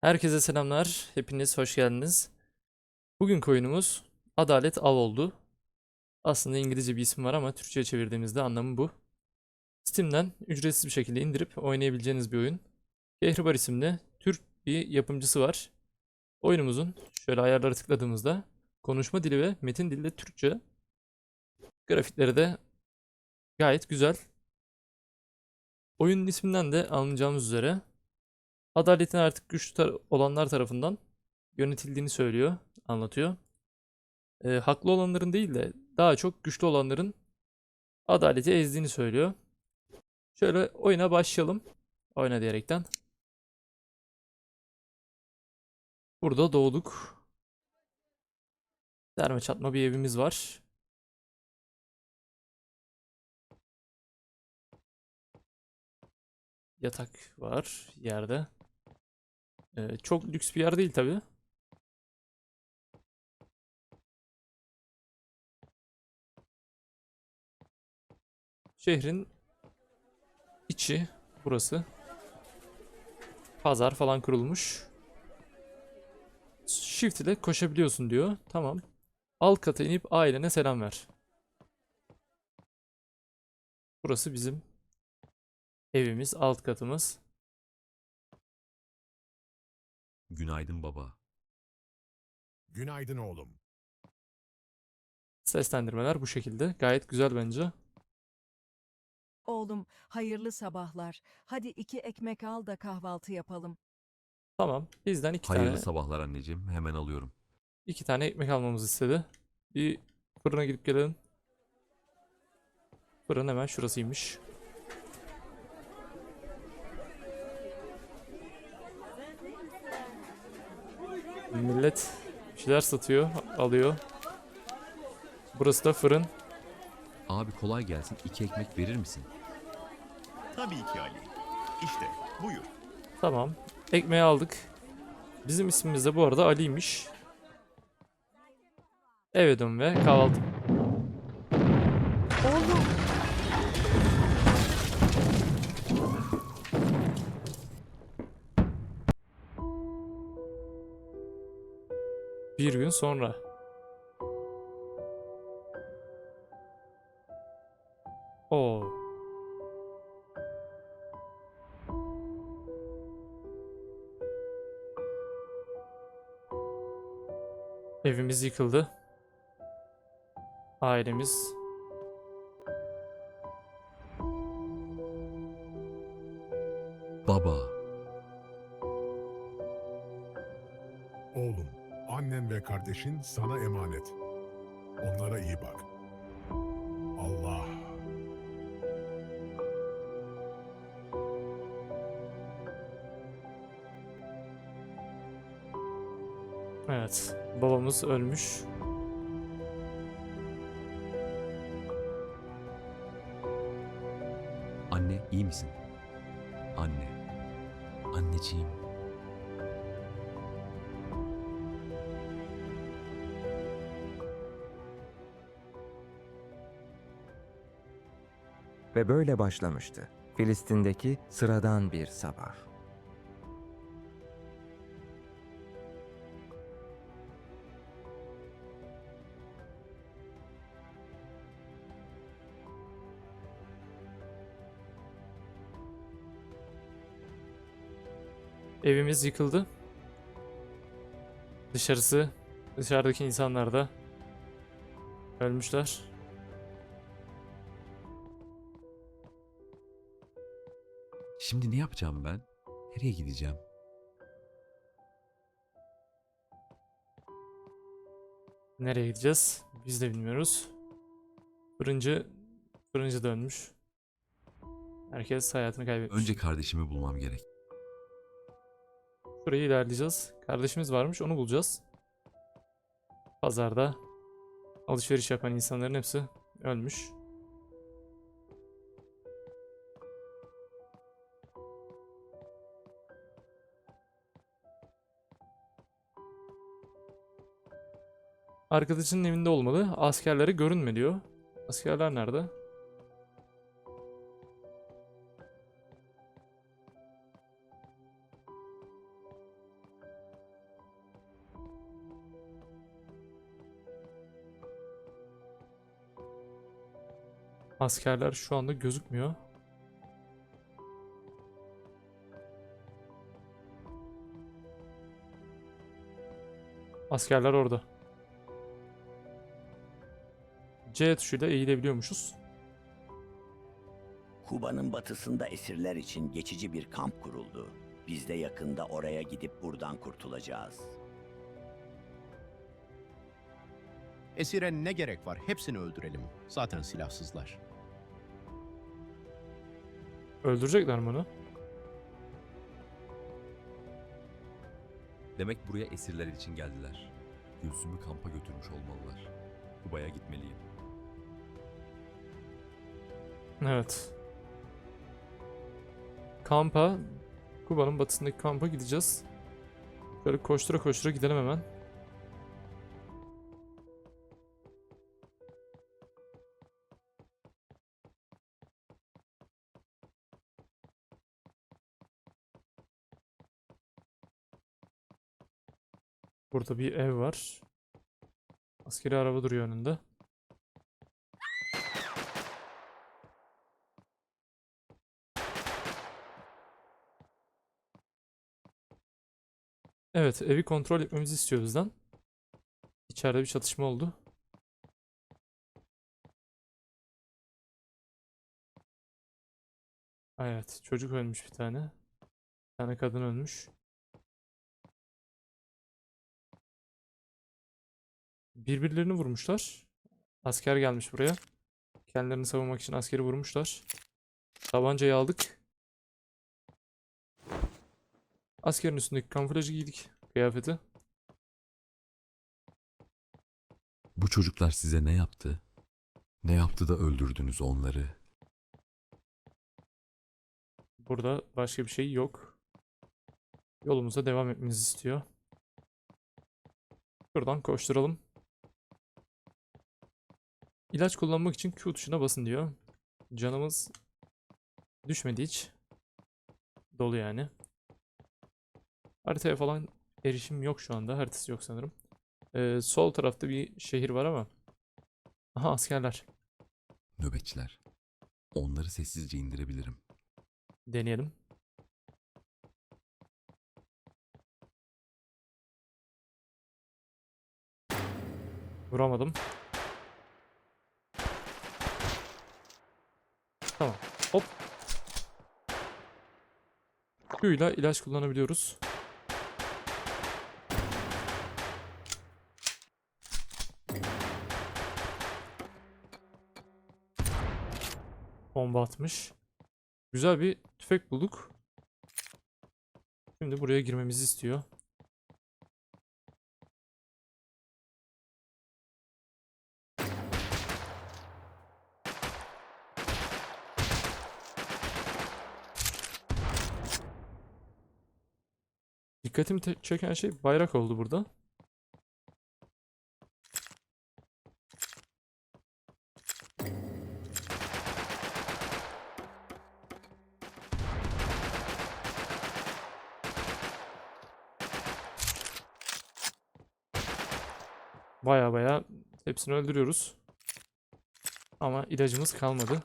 Herkese selamlar. Hepiniz hoş geldiniz. Bugünkü oyunumuz Adalet Av oldu. Aslında İngilizce bir isim var ama Türkçe'ye çevirdiğimizde anlamı bu. Steam'den ücretsiz bir şekilde indirip oynayabileceğiniz bir oyun. Kehribar isimli Türk bir yapımcısı var. Oyunumuzun şöyle ayarlara tıkladığımızda konuşma dili ve metin dili de Türkçe. Grafikleri de gayet güzel. Oyunun isminden de anlayacağımız üzere adaletin artık güçlü tar- olanlar tarafından yönetildiğini söylüyor, anlatıyor. Ee, haklı olanların değil de daha çok güçlü olanların adaleti ezdiğini söylüyor. Şöyle oyuna başlayalım. Oyna diyerekten. Burada doğduk. Derme çatma bir evimiz var. Yatak var yerde. Ee, çok lüks bir yer değil tabi. Şehrin içi burası. Pazar falan kurulmuş. Shift ile koşabiliyorsun diyor. Tamam. Alt kata inip ailene selam ver. Burası bizim evimiz, alt katımız. Günaydın baba. Günaydın oğlum. Seslendirmeler bu şekilde. Gayet güzel bence. Oğlum, hayırlı sabahlar. Hadi iki ekmek al da kahvaltı yapalım. Tamam. Bizden iki Hayırlı tane sabahlar anneciğim. Hemen alıyorum. iki tane ekmek almamızı istedi. Bir fırına gidip gelelim. Fırın hemen şurasıymış. Millet bir şeyler satıyor, alıyor. Burası da fırın. Abi kolay gelsin. İki ekmek verir misin? Tabii ki Ali. İşte buyur. Tamam. Ekmeği aldık. Bizim ismimiz de bu arada Ali'ymiş. Eve dön ve kahvaltı. Oğlum, gün sonra. Oo. Evimiz yıkıldı. Ailemiz Baba. Kardeşin sana emanet. Onlara iyi bak. Allah. evet babamız ölmüş. Anne iyi misin? Anne. Anneciğim. Ve böyle başlamıştı. Filistin'deki sıradan bir sabah. Evimiz yıkıldı. Dışarısı, dışarıdaki insanlar da ölmüşler. Şimdi ne yapacağım ben? Nereye gideceğim? Nereye gideceğiz? Biz de bilmiyoruz. Fırıncı, fırıncı dönmüş. Herkes hayatını kaybetmiş. Önce kardeşimi bulmam gerek. Şuraya ilerleyeceğiz. Kardeşimiz varmış, onu bulacağız. Pazarda alışveriş yapan insanların hepsi ölmüş. Arkadaşının evinde olmalı. Askerlere görünme diyor. Askerler nerede? Askerler şu anda gözükmüyor. Askerler orada. C tuşuyla eğilebiliyormuşuz. Kuba'nın batısında esirler için geçici bir kamp kuruldu. Biz de yakında oraya gidip buradan kurtulacağız. Esire ne gerek var? Hepsini öldürelim. Zaten silahsızlar. Öldürecekler mi onu? Demek buraya esirler için geldiler. Gülsüm'ü kampa götürmüş olmalılar. Kuba'ya gitmeliyim. Evet. Kampa, Kuba'nın batısındaki kampa gideceğiz. Böyle koştura koştura gidelim hemen. Burada bir ev var. Askeri araba duruyor önünde. Evet, evi kontrol etmemizi istiyor bizden. İçeride bir çatışma oldu. Evet, çocuk ölmüş bir tane. Bir tane kadın ölmüş. Birbirlerini vurmuşlar. Asker gelmiş buraya. Kendilerini savunmak için askeri vurmuşlar. Tabancayı aldık. Askerin üstündeki kamuflajı giydik. Kıyafeti. Bu çocuklar size ne yaptı? Ne yaptı da öldürdünüz onları? Burada başka bir şey yok. Yolumuza devam etmemizi istiyor. Şuradan koşturalım. İlaç kullanmak için Q tuşuna basın diyor. Canımız düşmedi hiç. Dolu yani. Haritaya falan erişim yok şu anda. Haritası yok sanırım. Ee, sol tarafta bir şehir var ama. Aha askerler. Nöbetçiler. Onları sessizce indirebilirim. Deneyelim. Vuramadım. Tamam. Hop. Q'yla ilaç kullanabiliyoruz. Bomba atmış. Güzel bir tüfek bulduk. Şimdi buraya girmemizi istiyor. Dikkatimi çeken şey bayrak oldu burada. Baya baya hepsini öldürüyoruz. Ama ilacımız kalmadı.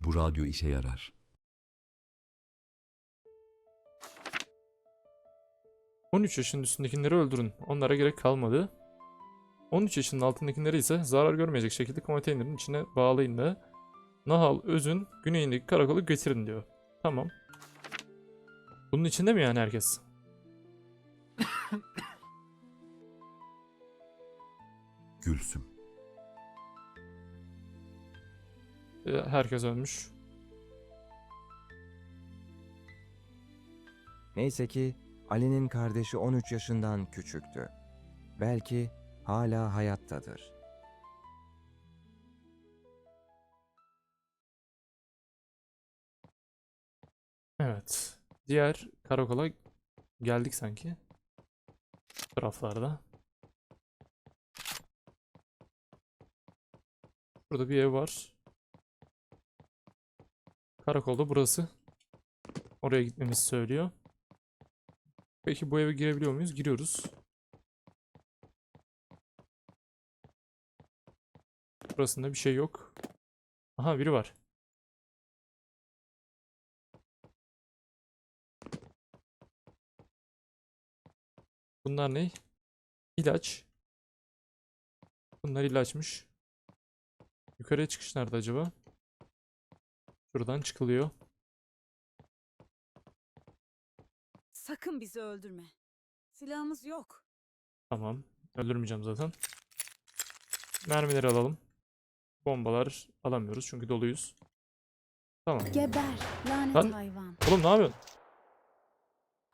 Bu radyo işe yarar. ...13 yaşının üstündekileri öldürün. Onlara gerek kalmadı. 13 yaşının altındakileri ise zarar görmeyecek şekilde konteynerin içine bağlayın da... ...Nahal Öz'ün güneyindeki karakolu getirin diyor. Tamam. Bunun içinde mi yani herkes? Gülsüm. Ee, Herkes ölmüş. Neyse ki Ali'nin kardeşi 13 yaşından küçüktü. Belki hala hayattadır. Evet. Diğer karakola geldik sanki. Taraflarda. Burada bir ev var. Karakolda burası. Oraya gitmemizi söylüyor. Peki bu eve girebiliyor muyuz? Giriyoruz. Burasında bir şey yok. Aha biri var. Bunlar ne? İlaç. Bunlar ilaçmış. Yukarıya çıkış nerede acaba? Şuradan çıkılıyor. Sakın bizi öldürme. Silahımız yok. Tamam. Öldürmeyeceğim zaten. Mermileri alalım. Bombalar alamıyoruz çünkü doluyuz. Tamam. Geber lanet Lan. hayvan. Oğlum ne yapıyorsun?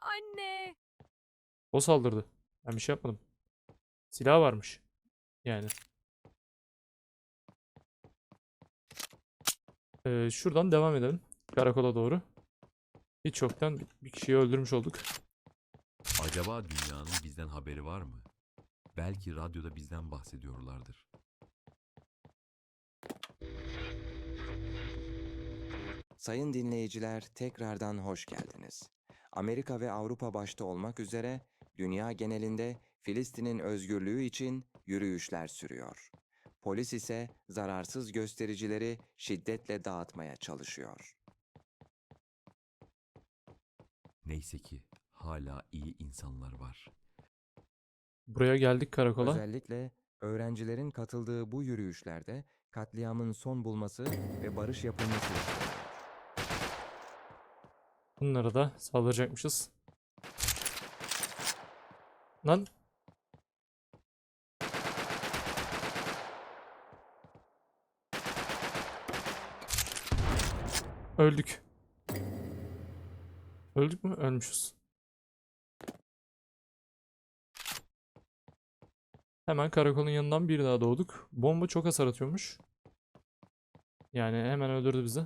Anne. O saldırdı. Ben bir şey yapmadım. Silah varmış. Yani. Ee, şuradan devam edelim. Karakola doğru. Hiç yoktan bir- bir kişiyi öldürmüş olduk. Acaba dünyanın bizden haberi var mı? Belki radyoda bizden bahsediyorlardır. Sayın dinleyiciler, tekrardan hoş geldiniz. Amerika ve Avrupa başta olmak üzere dünya genelinde Filistin'in özgürlüğü için yürüyüşler sürüyor. Polis ise zararsız göstericileri şiddetle dağıtmaya çalışıyor. Neyse ki hala iyi insanlar var. Buraya geldik karakola. Özellikle öğrencilerin katıldığı bu yürüyüşlerde katliamın son bulması ve barış yapılması. Bunlara da saldıracakmışız. Lan. Öldük. Öldük mü? Ölmüşüz. Hemen karakolun yanından bir daha doğduk. Bomba çok hasar atıyormuş. Yani hemen öldürdü bizi.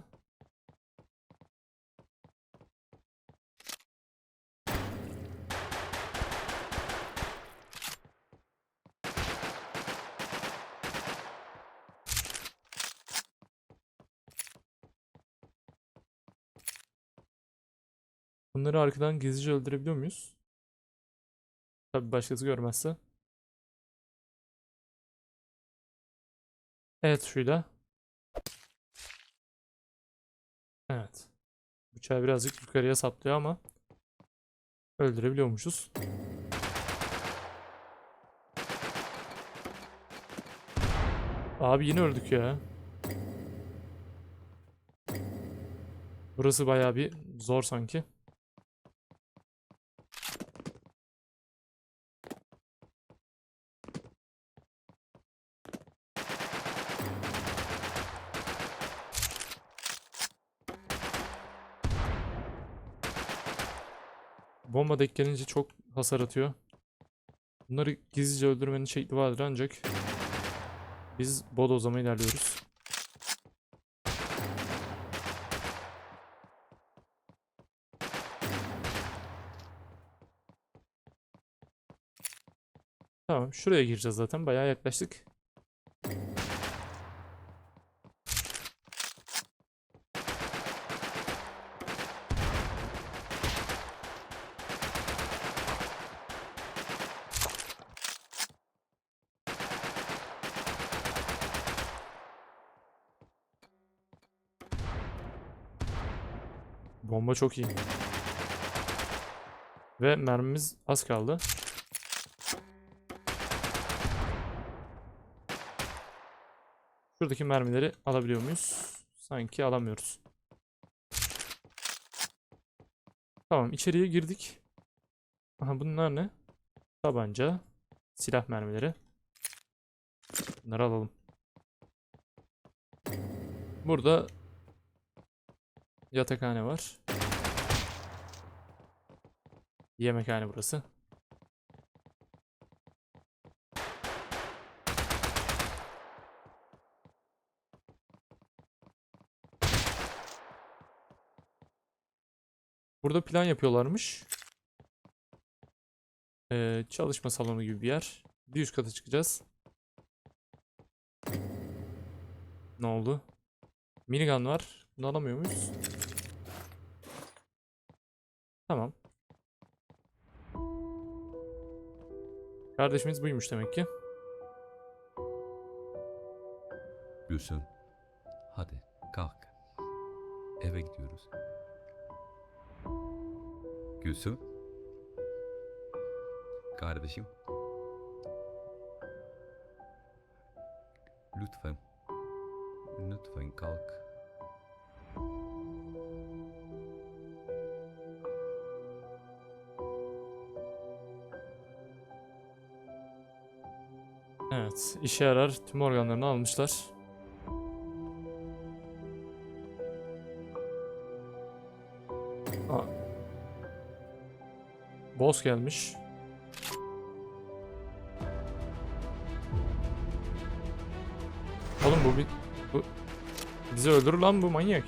Bunları arkadan gizlice öldürebiliyor muyuz? Tabii başkası görmezse. Evet şuyla. Evet. Bıçağı birazcık yukarıya saplıyor ama öldürebiliyormuşuz. Abi yine öldük ya. Burası bayağı bir zor sanki. Bomba denk gelince çok hasar atıyor. Bunları gizlice öldürmenin şekli vardır ancak biz bodozlama ilerliyoruz. Tamam şuraya gireceğiz zaten bayağı yaklaştık. Bomba çok iyi. Ve mermimiz az kaldı. Şuradaki mermileri alabiliyor muyuz? Sanki alamıyoruz. Tamam içeriye girdik. Aha bunlar ne? Tabanca. Silah mermileri. Bunları alalım. Burada Yatakhane var. Yemekhane burası. Burada plan yapıyorlarmış. Ee, çalışma salonu gibi bir yer. Bir üst kata çıkacağız. Ne oldu? Minigun var. Bunu alamıyor muyuz? Tamam. Kardeşimiz buymuş demek ki. Gülsüm. Hadi kalk. Eve gidiyoruz. Gülsüm. Kardeşim. Lütfen. Lütfen kalk. İşe yarar. Tüm organlarını almışlar. Aa. Boss gelmiş. Oğlum bu bir... Bu... Bizi öldürür lan bu manyak.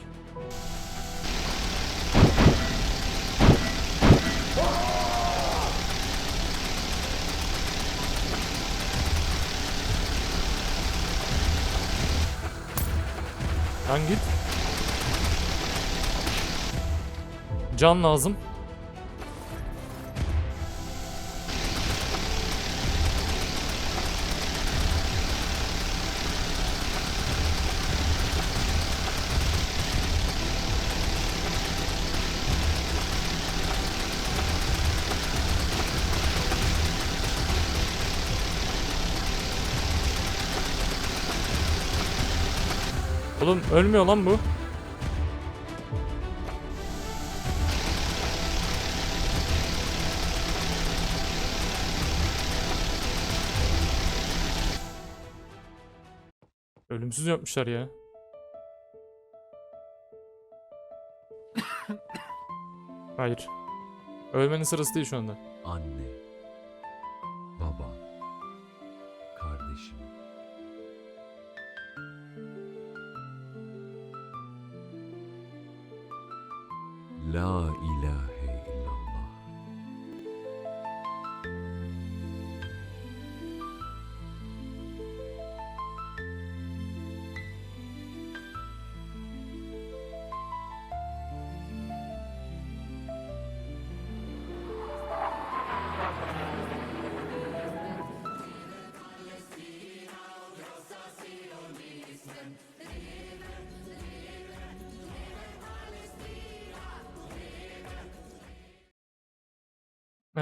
Lan git. Can lazım. Oğlum ölmüyor lan bu. Ölümsüz yapmışlar ya. Hayır. Ölmenin sırası değil şu anda. Anne.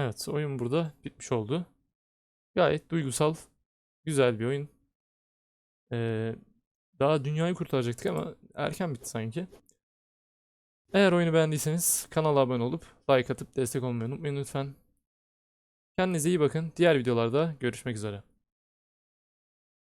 Evet, oyun burada bitmiş oldu. Gayet duygusal, güzel bir oyun. Ee, daha dünyayı kurtaracaktık ama erken bitti sanki. Eğer oyunu beğendiyseniz kanala abone olup like atıp destek olmayı unutmayın lütfen. Kendinize iyi bakın. Diğer videolarda görüşmek üzere.